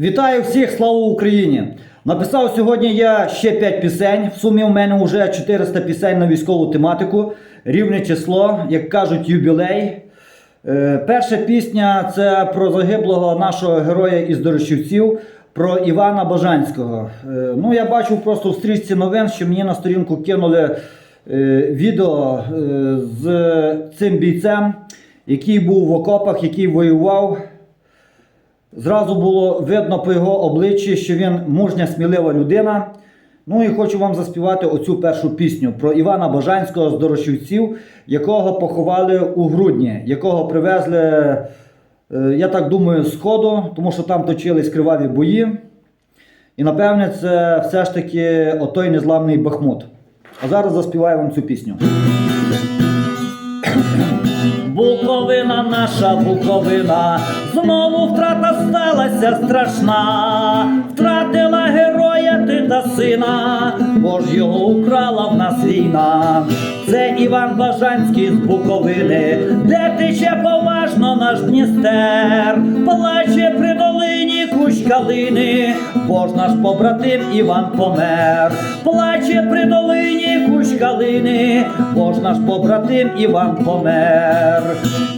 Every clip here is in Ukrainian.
Вітаю всіх, слава Україні! Написав сьогодні я ще 5 пісень. В сумі у мене вже 400 пісень на військову тематику. Рівне число, як кажуть, юбілей. Е, перша пісня це про загиблого нашого героя із Дорошівців, про Івана Бажанського. Е, ну, я бачив просто в стрічці новин, що мені на сторінку кинули е, відео з цим бійцем, який був в окопах, який воював. Зразу було видно по його обличчі, що він мужня, смілива людина. Ну і хочу вам заспівати оцю першу пісню про Івана Бажанського з Дорошівців, якого поховали у грудні, якого привезли, е, я так думаю, з Сходу, тому що там точились криваві бої. І напевне, це все ж таки отой незламний Бахмут. А зараз заспіваю вам цю пісню. Буковина наша Буковина, знову втрата сталася страшна, втратила героя ти та сина, бо ж його украла в нас війна. Це Іван Бажанський з Буковини, де тече поважно наш Дністер, плаче при долині кущ калини, бо наш побратим Іван помер, плаче при долині кущ калини, бо наш побратим Іван помер.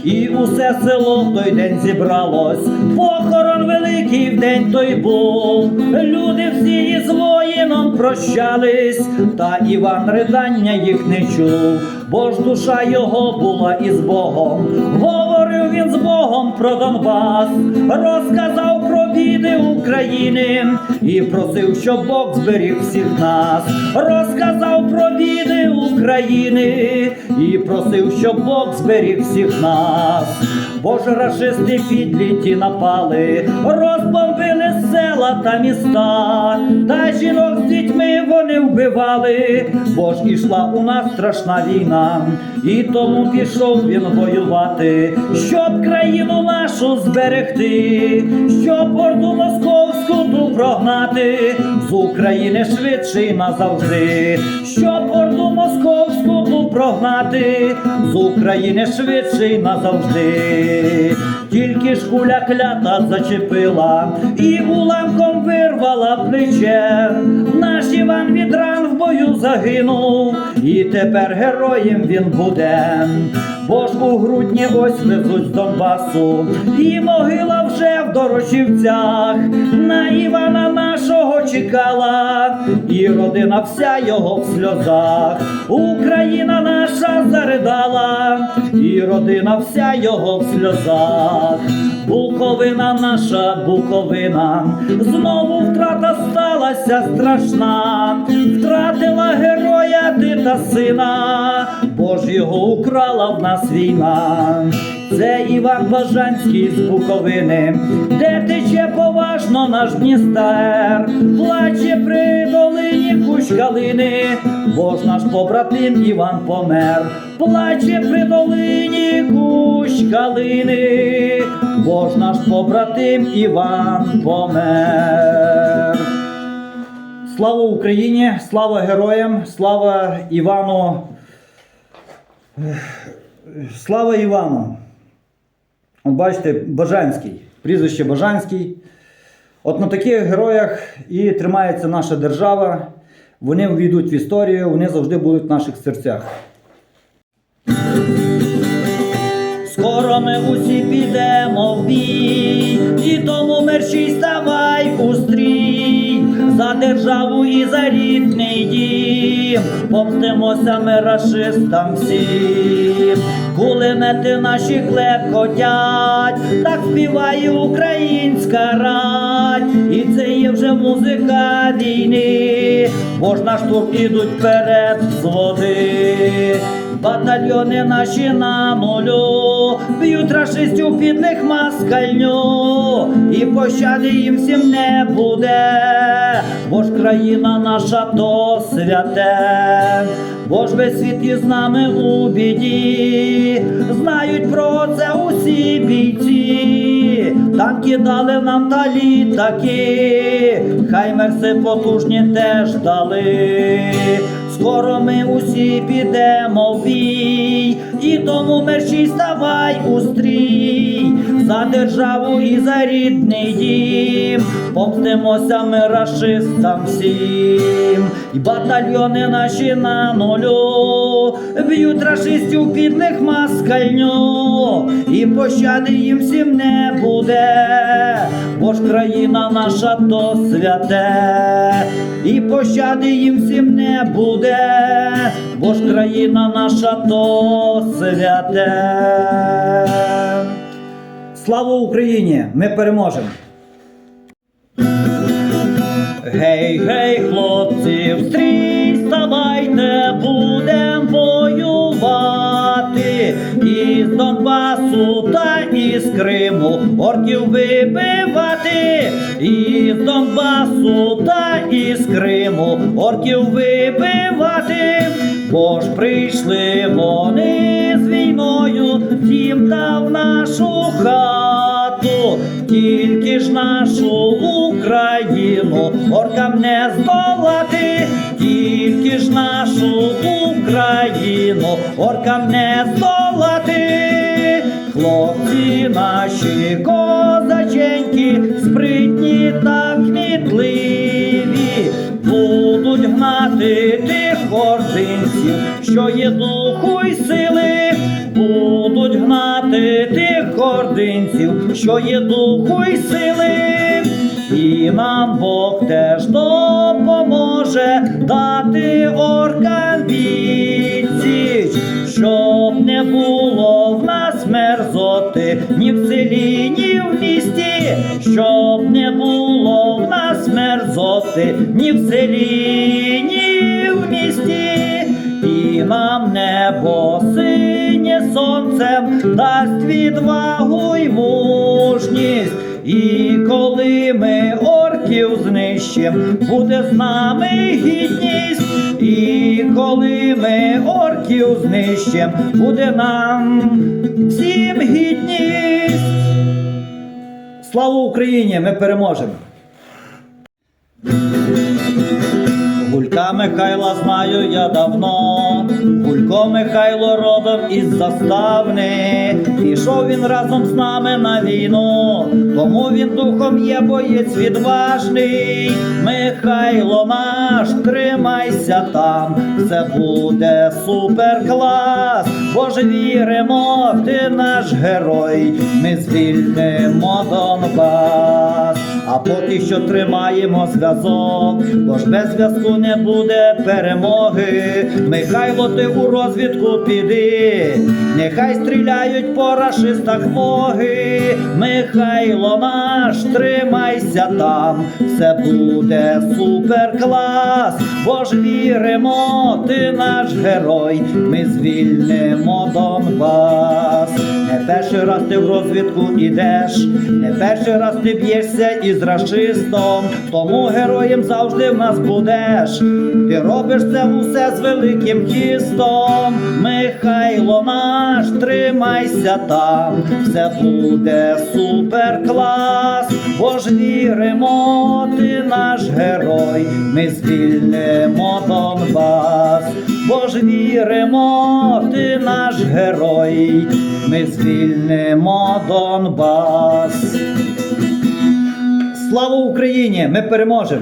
І усе село в той день зібралось, похорон великий в день той був. Люди всі із воїном прощались, та Іван ридання їх не чув, бо ж душа його була із Богом. Говорив він з Богом про Донбас, розказав про біди України і просив, щоб Бог зберіг всіх нас. Розказав про біди України і просив, щоб Бог зберіг всіх нас. Бо ж рашисти підліті напали, розбомбили села та міста, та жінок з дітьми вони вбивали, бо ж ішла у нас страшна війна, і тому пішов він воювати, щоб країну нашу зберегти, щоб орду московську ту прогнати з України швидше назавжди, щоб орду московську ту прогнати з України швидше назавжди. Тільки ж куля клята зачепила і уламком вирвала плече. Наш Іван від ран в бою загинув, і тепер героєм він буде. Бо ж у грудні ось везуть з Донбасу, і могила вже в Дорошівцях. На Івана нашого чекала, і родина вся його в сльозах. Україна наша заридала, і родина вся його в сльозах. Буковина наша Буковина, знову втрата сталася страшна, втратила героя ти та сина, бо ж його украла в нас війна. Це Іван Бажанський з Буковини, де тече поважно наш Дністер, плаче при долині кущ калини, бо ж наш побратим Іван помер, плаче при долині кущ калини, бо ж наш побратим Іван помер. Слава Україні, слава героям, слава Івану. Слава Івану. От бачите, Бажанський, прізвище Бажанський. От на таких героях і тримається наша держава. Вони увійдуть в історію, вони завжди будуть в наших серцях. Скоро ми усі підемо в бій, і тому мерщій ставай у стрій, за державу і за рідний дім, помстимося ми рашистам всім, кулемети наші клекотять, так співає українська рать, і це є вже музика війни, бо ж наш тур ідуть вперед взводи. Батальйони наші на нулю, б'ють рашистів підлих маскальню, і пощади їм всім не буде, бо ж країна наша то святе, бо ж весь світ із нами у біді, знають про це усі бійці, танки дали нам та літаки, хай мерси потужні теж дали. Скоро ми усі підемо в бій, і тому мерщій ставай у стрій, за державу і за рідний дім, помстимося ми рашистам всім, і батальйони наші на нулю, б'ють рашистів підлих москальню, і пощади їм всім не буде, країна наша то святе, і пощади їм всім не буде, бо ж країна наша то святе. Слава Україні! Ми переможемо! Гей, гей, хлопці, встрій, ставайте, будем Донбасу та із Криму орків вибивати. і з Донбасу та із Криму орків вибивати. Бо ж прийшли вони з війною, всім та в нашу хату, тільки ж нашу Україну оркам не здолати, тільки ж нашу Україну оркам не здолати. Хлопці наші козаченьки, спритні та кмітливі, будуть гнати тих ординців, що є духу й сили, гнати тих ординців, що є духу й сили. І нам Бог теж допоможе дати оркам відсіч, щоб не було в нас мерзоти ні в селі, ні в місті, щоб не було в нас мерзоти ні в селі, ні в місті, і нам небо сонцем дасть відвагу й мужність. І коли ми орків знищим, буде з нами гідність. І коли ми орків знищим, буде нам всім гідність. Слава Україні! Ми переможемо! Гулька Михайла знаю я давно, Гулько Михайло родом із заставни, пішов він разом з нами на війну, тому він духом є боєць відважний. Михайло наш, тримайся там, все буде супер клас, бо ж віримо, ти наш герой, ми звільнимо Донбас. А поки що тримаємо зв'язок, бо ж без зв'язку не буде перемоги. Михайло, ти у розвідку піди, нехай стріляють по рашистах ноги. Михайло наш, тримайся там, все буде супер клас, бо ж віримо, ти наш герой, ми звільнимо Донбас. Не перший раз ти в розвідку ідеш, не перший раз ти б'єшся із рашистом, тому героєм завжди в нас будеш. Ти робиш це усе з великим тістом. Михайло наш, тримайся там, все буде супер клас, бо ж віримо, ти наш герой, ми звільнимо Донбас, бо ж віримо, наш герой, ми звільнимо Донбас. Слава Україні! Ми переможемо!